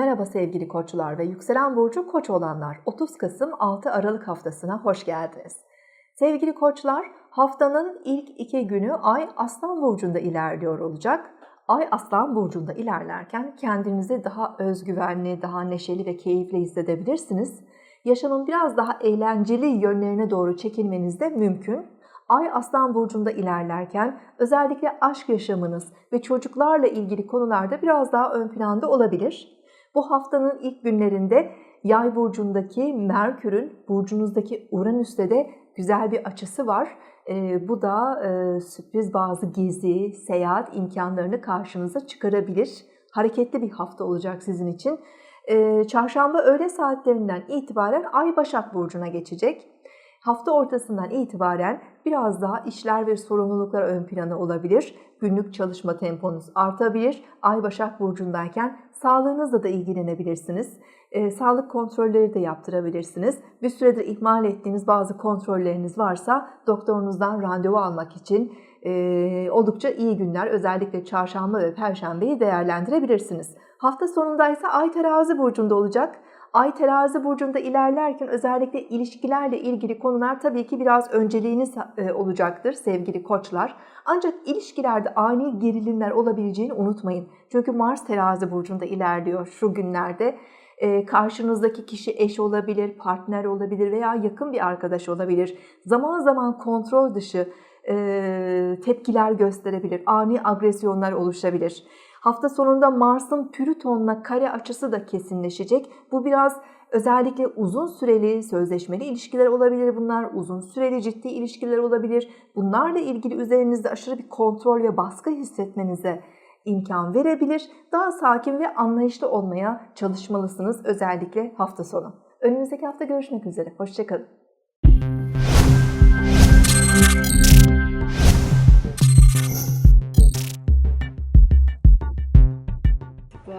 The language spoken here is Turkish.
Merhaba sevgili koçlar ve yükselen burcu koç olanlar. 30 Kasım 6 Aralık haftasına hoş geldiniz. Sevgili koçlar, haftanın ilk iki günü Ay Aslan burcunda ilerliyor olacak. Ay Aslan burcunda ilerlerken kendinizi daha özgüvenli, daha neşeli ve keyifli hissedebilirsiniz. Yaşamın biraz daha eğlenceli yönlerine doğru çekilmeniz de mümkün. Ay Aslan burcunda ilerlerken özellikle aşk yaşamınız ve çocuklarla ilgili konularda biraz daha ön planda olabilir. Bu haftanın ilk günlerinde Yay burcundaki Merkür'ün burcunuzdaki Uranüs'te de güzel bir açısı var. E, bu da e, sürpriz bazı gezi, seyahat imkanlarını karşınıza çıkarabilir. Hareketli bir hafta olacak sizin için. E, çarşamba öğle saatlerinden itibaren Ay Başak Burcu'na geçecek. Hafta ortasından itibaren biraz daha işler ve sorumluluklar ön plana olabilir. Günlük çalışma temponuz artabilir. Ay Başak Burcu'ndayken sağlığınızla da ilgilenebilirsiniz. E, sağlık kontrolleri de yaptırabilirsiniz. Bir süredir ihmal ettiğiniz bazı kontrolleriniz varsa doktorunuzdan randevu almak için e, oldukça iyi günler. Özellikle çarşamba ve perşembeyi değerlendirebilirsiniz. Hafta sonunda ise Ay Terazi Burcu'nda olacak. Ay terazi burcunda ilerlerken özellikle ilişkilerle ilgili konular tabii ki biraz önceliğiniz e, olacaktır sevgili koçlar. Ancak ilişkilerde ani gerilimler olabileceğini unutmayın. Çünkü Mars terazi burcunda ilerliyor şu günlerde. E, karşınızdaki kişi eş olabilir, partner olabilir veya yakın bir arkadaş olabilir. Zaman zaman kontrol dışı e, tepkiler gösterebilir, ani agresyonlar oluşabilir. Hafta sonunda Mars'ın Plüton'la kare açısı da kesinleşecek. Bu biraz özellikle uzun süreli sözleşmeli ilişkiler olabilir bunlar. Uzun süreli ciddi ilişkiler olabilir. Bunlarla ilgili üzerinizde aşırı bir kontrol ve baskı hissetmenize imkan verebilir. Daha sakin ve anlayışlı olmaya çalışmalısınız özellikle hafta sonu. Önümüzdeki hafta görüşmek üzere. Hoşçakalın.